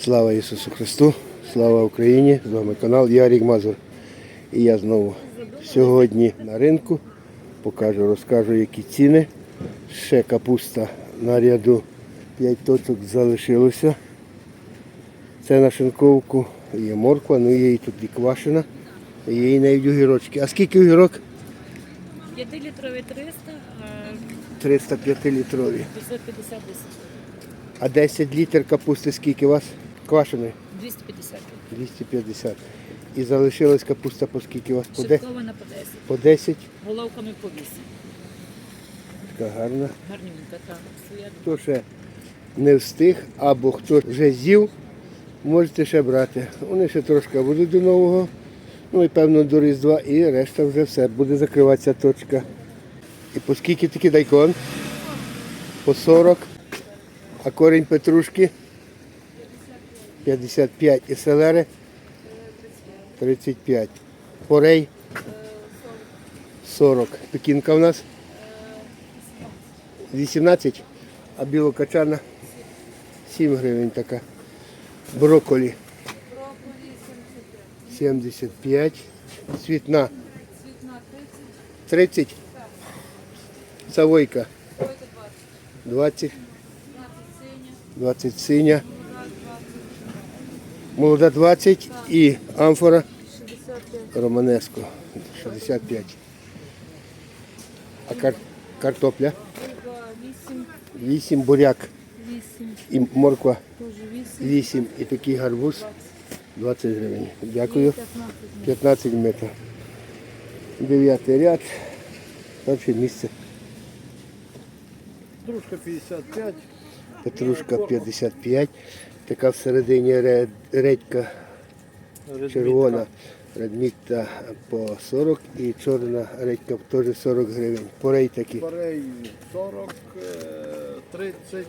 Слава Ісусу Христу, слава Україні! З вами канал Ярік Мазур. І я знову сьогодні на ринку покажу, розкажу, які ціни. Ще капуста на ряду 5 точок залишилося. Це на шинковку. Є морква, ну є і тут і квашена. Є і навіть огірочки. А скільки огірок? 5-літрові 300, а 305 літрові. 550 10. А 10 літр капусти скільки у вас? Квашеної? 250. 250. І залишилась капуста по скільки у вас? По, де? Шипкована по 10. по 10. Головками по 8. Така гарна. Гарненька, так. Хто ще не встиг, або хто вже з'їв, можете ще брати. Вони ще трошки будуть до нового, ну і певно до Різдва, і решта вже все, буде закриватися точка. І по скільки такий дайкон? По 40. А корінь петрушки? 55. І селери? 35. Порей? 40. Пекінка у нас? 18, а білокачана 7 гривень така. Брокколі 75, цвітна 30, савойка 20, 20 синя, молода 20 і амфора романеско 65. А кар- картопля? 8 буряк 8, і морква 8, 8 і такий гарбуз 20 гривень. Дякую. 15. 15 метрів. Дев'ятий ряд. Перше місце. Дружка 55, Петрушка 55. Така всередині ре- редька червона. Редмікта по 40 і чорна редька теж 40 гривень. Порей такі. Парей 40, е, 30,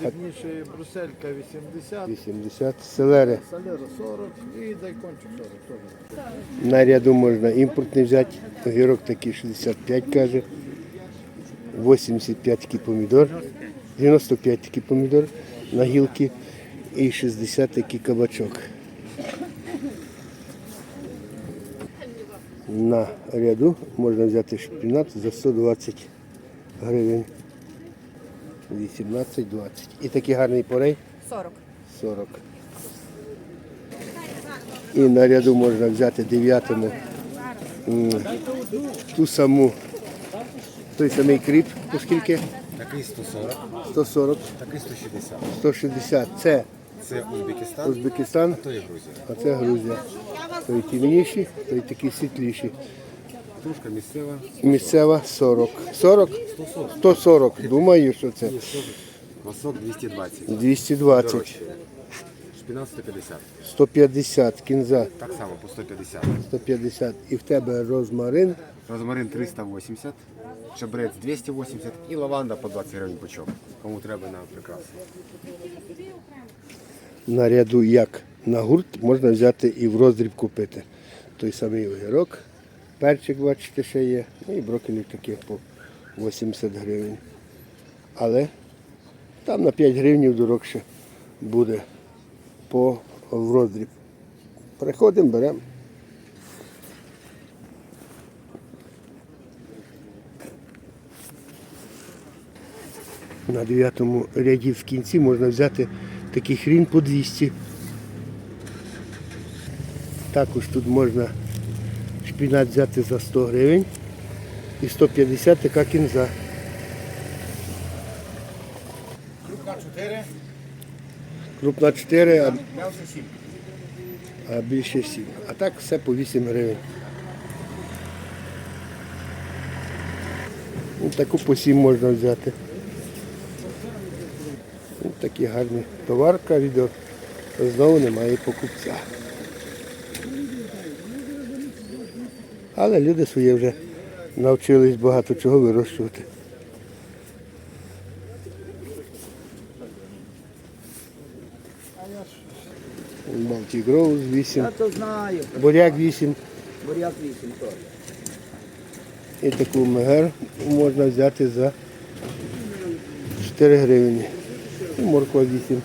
дрібніше бруселька 80, 80. Селери. салера 40 і дайкончик 40 теж. На ряду можна імпортний взяти. Огірок такий 65 каже. 85 такий помідор. 95 такий помідор на гілки. І 60 такий кабачок. На ряду можна взяти шпінат за 120 гривень. 18-20. І такий гарний порей 40. 40. І на ряду можна взяти дев'ятому ту саму, той самий кріп, оскільки Такий 140, 140, такий 160. 160. Це Це Узбекистан, Узбекистан, то є Грузія. а це Грузія. Той темніші, той такі світліші. Тушка місцева, Місцева 40. 40? 140. Думаю, що це квасок 220. 220. Дорожче. Шпінат 150. 150. Кінза Так само по 150. 150. І в тебе розмарин Розмарин 380, чабрець 280 і лаванда по 20 гривень пучок. Кому треба на прикраси. на ряду як на гурт можна взяти і в роздріб купити. Той самий огірок, перчик, бачите, ще є, ну і брокколі такі по 80 гривень. Але там на 5 гривень дорогше буде по в роздріб. Приходимо, беремо. На 9 ряді в кінці можна взяти такий хрін по 200. Також тут можна шпінат взяти за 100 гривень і 150 така кінза. Крупна 4, Крупна 4, а, а більше 7. А так все по 8 гривень. Ну, таку по 7 можна взяти. Ну, такі гарні товарка, відео. Знову немає покупця. Але люди своє вже навчились багато чого вирощувати. Rose 8, Я то знаю. буряк 8 Буряк 8 теж. і таку мегер можна взяти за 4 гривні. І морква 8.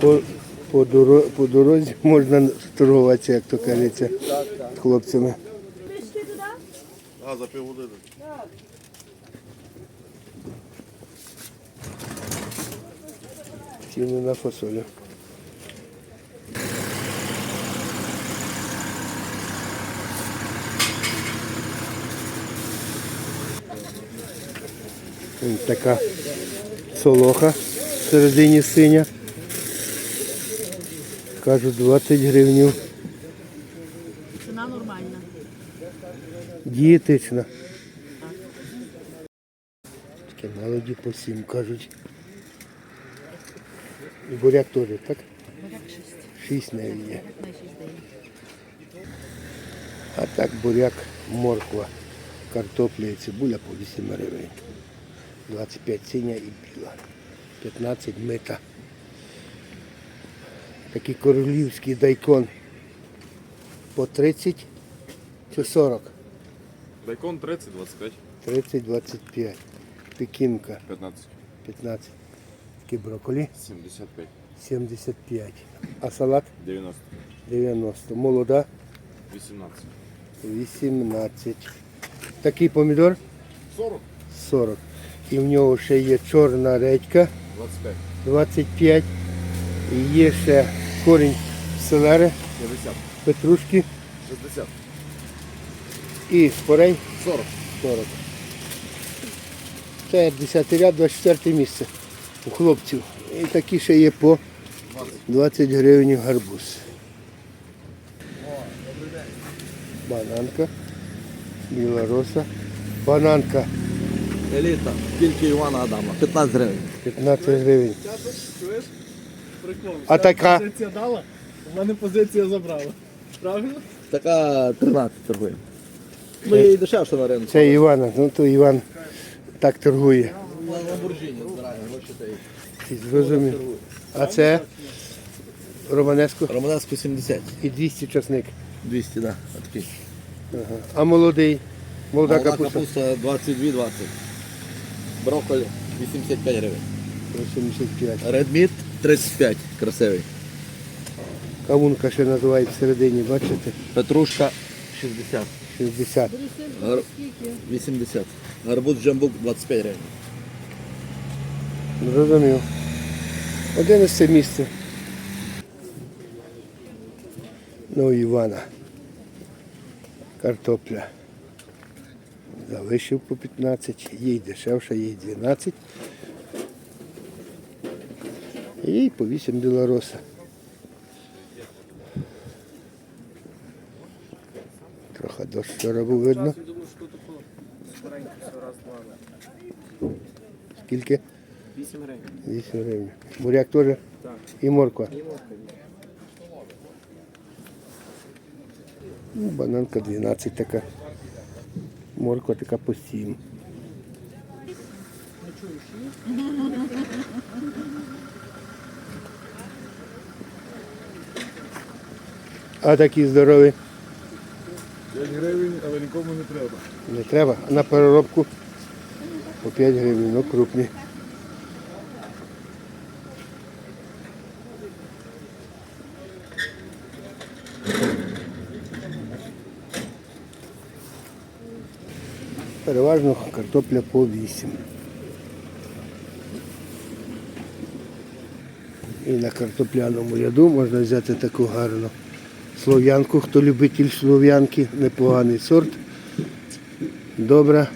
По, по, доро, по дорозі можна торгуватися, як то кажеться, з хлопцями. А, за півгодини. Ціни на фасолю. Ось Така солоха всередині синя. Кажуть 20 гривень. Ціна нормальна. Дієтична. Таке молоді по 7 кажуть. І буряк теж, так? Буряк 6. 6 навіть є. На 6 день. А так буряк, морква, картопля і цибуля по 8 гривень. 25 синя і біла. 15 мита. Такий королівський дайкон по 30 чи 40? Дайкон 30, 25, 30-25. Пекінка 15, 15. Такі брокколі 75, 75. А салат 90, 90. Молода 18, 18. Такий помідор 40, 40. І в нього ще є чорна редька 25, 25. І є ще корінь селери, 50, петрушки 60, і спорей 40. 40. Це 10 ряд, 24 місце у хлопців. І такі ще є по 20 гривень гарбуз. Бананка, біла роса. Бананка Еліта, тільки Івана Адама, 15 гривень. 15 гривень. Чуєш? Прикол. А така? Позиція дала, у мене позиція забрала. Правильно? Така 13 торгує. Ну, є і дешевше на ринку. Це Івана, ну то Іван так торгує. На Ламборджині збирає Зрозумів. А це Романеско Романеску 70. і 200 часник. 200, да. Ага. А молодий? Молода Молода капуста. капуста 22-20. Брокколі 85 гривень. 85. Редміт 35, красивий. Кавунка ще називають всередині, бачите? Петрушка 60. 60. Гар... 80. Гарбуз джамбук 25 гривень. Зрозумів. Одинадцяте місце. Ну, Івана. Картопля. Залишив по 15, їй дешевше, їй 12. І по 8 білороса. Трохи дощ вчора був видно. Скільки? 8 гривень. 8 гривень. Буряк теж? Так. І морква? Ну, бананка 12 така. Морква така по 7. А такі здорові 5 гривень, але нікому не треба. не треба. А на переробку по 5 гривень, ну крупні. Переважно картопля по 8. І на картопляному ряду можна взяти таку гарну слов'янку, хто любитель слов'янки, непоганий сорт. Добра.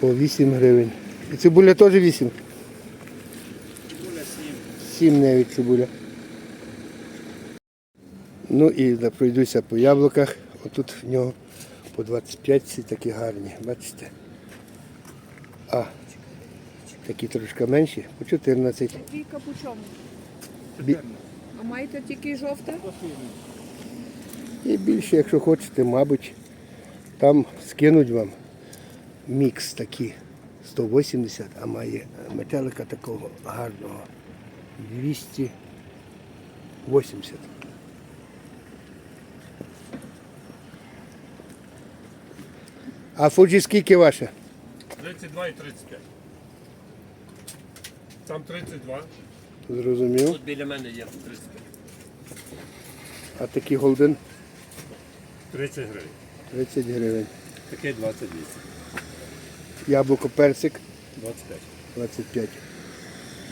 По 8 гривень. І цибуля теж 8? Цибуля 7. 7 навіть цибуля. Ну і пройдуся по яблуках. Отут в нього по 25 ці такі гарні, бачите? А такі трошки менші, по 14. Віка по чому? Бі- А маєте тільки жовте? І більше, якщо хочете, мабуть, там скинуть вам мікс такий 180, а має метелика такого гарного 280. А фуджі скільки ваше? 32 і 35. Там 32. Зрозумів. Тут біля мене є 35. А такий голден 30 гривень. 30 гривень. Такий 28. Яблуко персик 25. 25.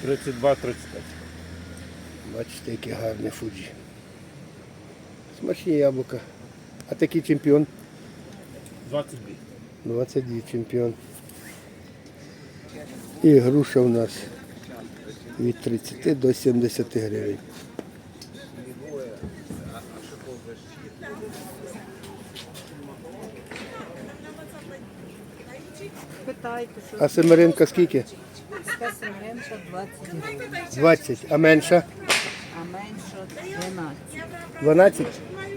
32, 35. Бачите, яке гарне фуджі. Смачні яблука. А такий чемпіон 22. 22 чемпіон. І груша у нас від 30 до 70 гривень. А семеринка скільки? менше 20 гривень, 20, а менша? а менше 12. 12?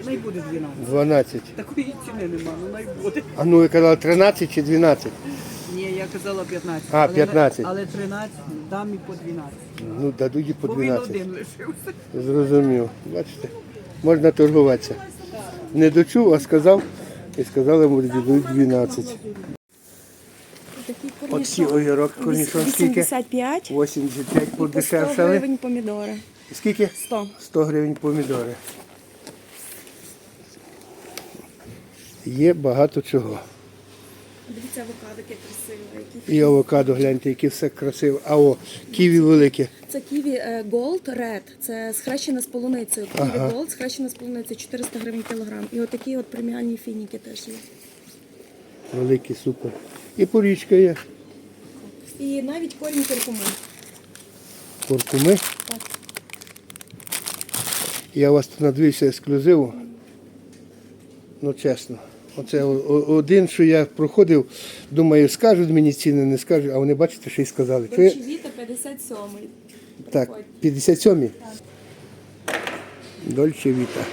Буде 12. 12. Такої ціни нема, ну най буде. А ну ви казали 13 чи 12? Ні, я казала 15. А, Але- 15. Але 13 дам і по 12. Ну, дадуть і по Бо він 12. один лишився. Зрозумів. Бачите, можна торгуватися. Не дочув, а сказав. І сказали, може, дадуть 12. Такий Оці огірок корнішон скільки? 85 85 і по 100 подешевшали. гривень помідори. Скільки? 100. 100 гривень помідори. Є багато чого. Дивіться, авокадо, яке красиве. Які... І авокадо, гляньте, які все красиво. А о, ківі велике. Це ківі е, Gold Red. Це схрещена з полуницею. Ківі Ага. Gold схрещена з полуницею 400 гривень кілограм. І отакі от преміальні фініки теж є. Великий, супер. І порічка є. І навіть корінь куркуми. Куркуми. Я вас тут надивився ексклюзиву. Ну чесно. Оце один, що я проходив, думаю, скажуть мені ціни, не скажуть, а вони бачите, що й сказали. Що я- Дольче Віта 57 Так, 57-й. Дольче Віта.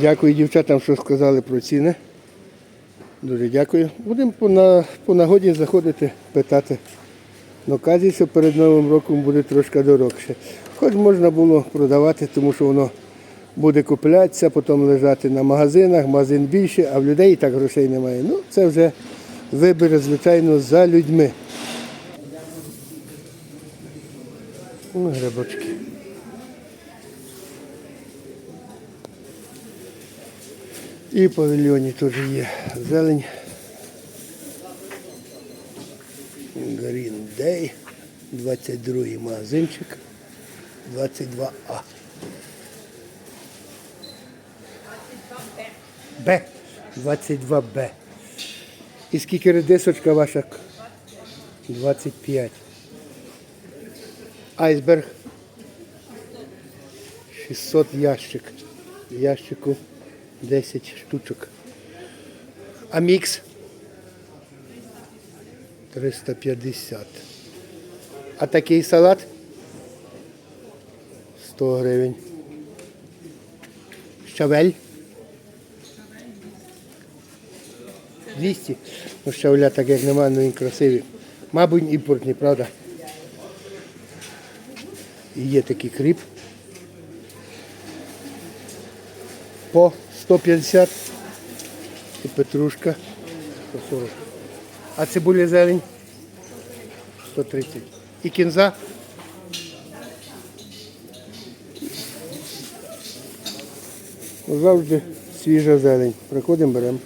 Дякую дівчатам, що сказали про ціни. Дуже дякую. Будемо по, на, по нагоді заходити, питати. Ну, казі, що перед Новим роком буде трошки дорогше. Хоч можна було продавати, тому що воно буде куплятися, потім лежати на магазинах, магазин більше, а в людей і так грошей немає. Ну, це вже вибір, звичайно, за людьми. Ну, грибочки. І павільйоні теж є зелень. Green Day, 22 магазинчик, 22А. Б. 22Б. І скільки редисочка ваша? 25. Айсберг. 600 ящик. Ящику 10 штучок. А мікс? 350. А такий салат? 100 гривень. Щавель? 200. Ну, щавля так як немає, ну він красивий. Мабуть, імпортний, правда? І є такий кріп. По 150. І петрушка 140. А цибуля зелень? 130. І кінза? Завжди свіжа зелень. Приходимо, беремо.